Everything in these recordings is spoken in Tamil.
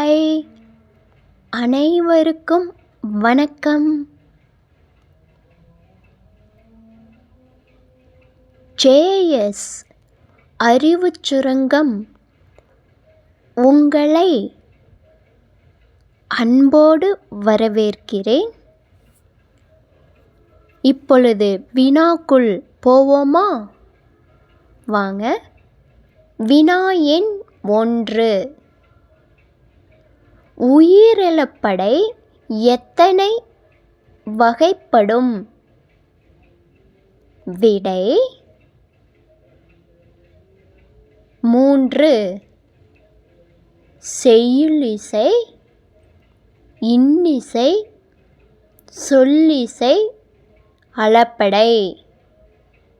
ஹாய் அனைவருக்கும் வணக்கம். ஜேஎஸ் அறிவுச் சுரங்கம் உங்களை அன்போடு வரவேற்கிறேன். இப்பொழுது வினாக்குள் போவோமா? வாங்க. வினா எண் ஒன்று. உயிரிழப்படை எத்தனை வகைப்படும்? விடை மூன்று. செய்யுளிசை இன்னிசை சொல்லிசை அளப்படை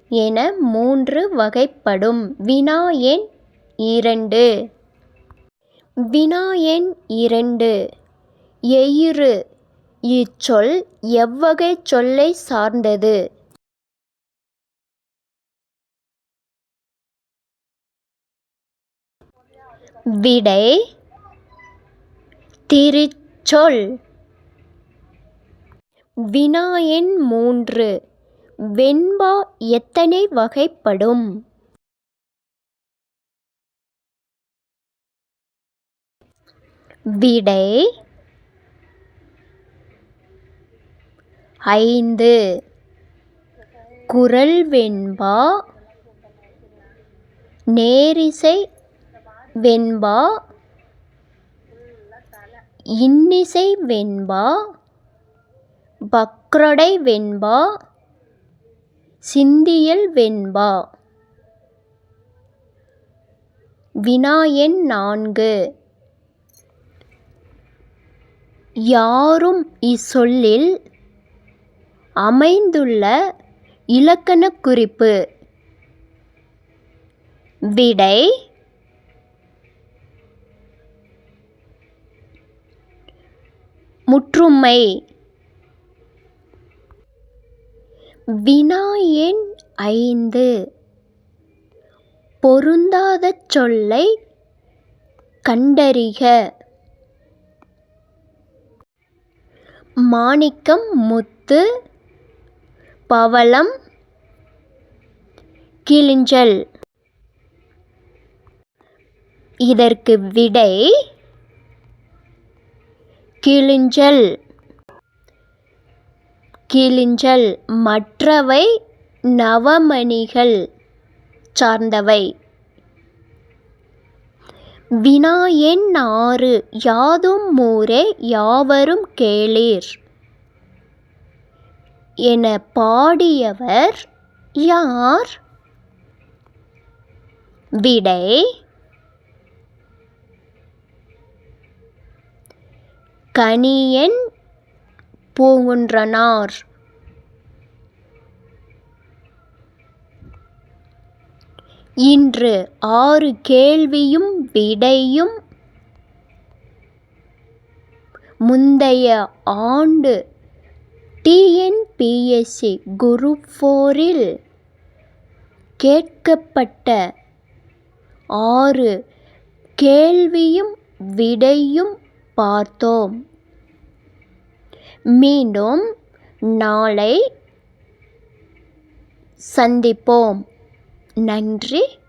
என மூன்று வகைப்படும். வினா எண் இரண்டு. வினா எண் இரண்டு. எயிறு. இச்சொல் எவ்வகைச் சொல்லைச் சார்ந்தது. விடை திருச்சொல். வினா எண் மூன்று. வெண்பா எத்தனை வகைப்படும்? விடை ஐந்து. குரல் வெண்பா நேரிசை வெண்பா இன்னிசை வெண்பா பக்ரடை வெண்பா சிந்தியல் வெண்பா. வினா எண் நான்கு. யாரும் இச்சொல்லில் அமைந்துள்ள இலக்கணக் குறிப்பு. விடை முற்றுமை. வினா எண் ஐந்து. பொருந்தாத சொல்லை கண்டறிக. மாணிக்கம் முத்து பவளம் கிளிஞ்சல் இதற்கு விடை கிளிஞ்சல் கிளிஞ்சல் மற்றவை நவமணிகள் சார்ந்தவை. வினா எண் ஆறு யாதும் ஊரே யாவரும் கேளீர். என பாடியவர் யார்? விடை கணியன் பூங்குன்றனார். இன்று ஆறு கேள்வியும் விடையும். முந்தைய ஆண்டு டிஎன்பிஎஸ்சி குரூப் ஃபோரில் கேட்கப்பட்ட ஆறு கேள்வியும் விடையும் பார்த்தோம். மீண்டும் நாளை சந்திப்போம். நன்றி.